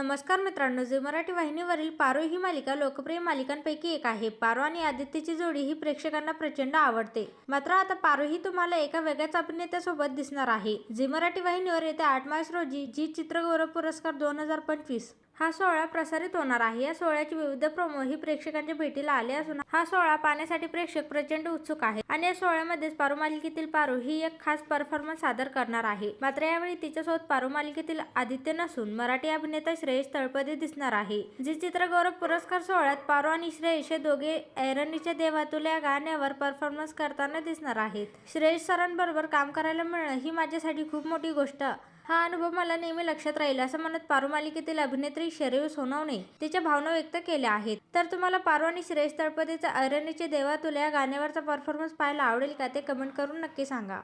नमस्कार मित्रांनो झी मराठी वाहिनीवरील पारो ही मालिका लोकप्रिय मालिकांपैकी एक आहे. पारो आणि आदित्यची जोडी ही प्रेक्षकांना प्रचंड आवडते. मात्र आता पारो ही तुम्हाला एका वेगळ्याच अभिनेत्यासोबत दिसणार आहे. झी मराठी वाहिनीवर येत्या आठ मार्च रोजी जी चित्रगौरव पुरस्कार दोन हजार पंचवीस हा सोहळा प्रसारित होणार आहे. या सोहळ्याचे विविध प्रोमो ही प्रेक्षकांच्या भेटीला आले असून हा सोहळा पाहण्यासाठी प्रेक्षक प्रचंड उत्सुक आहे आणि या सोहळ्यामध्येच पारो मालिकेतील पारो ही एक खास परफॉर्मन्स सादर करणार आहे. मात्र यावेळी तिच्यासोबत पारो मालिकेतील आदित्य नसून मराठी अभिनेता श्री श्रेयस तळपदे दिसणार आहे. जी चित्रगौरव पुरस्कार सोहळ्यात पारो आणि श्रेयस हे दोघे ऐरणीच्या देवातुल या गाण्यावर परफॉर्मन्स करताना दिसणार आहेत. श्रेयश सरांबरोबर काम करायला मिळणं ही माझ्यासाठी खूप मोठी गोष्ट. हा अनुभव मला नेहमी लक्षात राहील असं म्हणत पारू मालिकेतील अभिनेत्री शरीव सोनवणे तिच्या भावना व्यक्त केल्या आहेत. तर तुम्हाला पारू आणि श्रेयस तळपदेचा ऐरणीचे देवा तुला या गाण्यावरचा परफॉर्मन्स पाहायला आवडेल का ते कमेंट करून नक्की सांगा.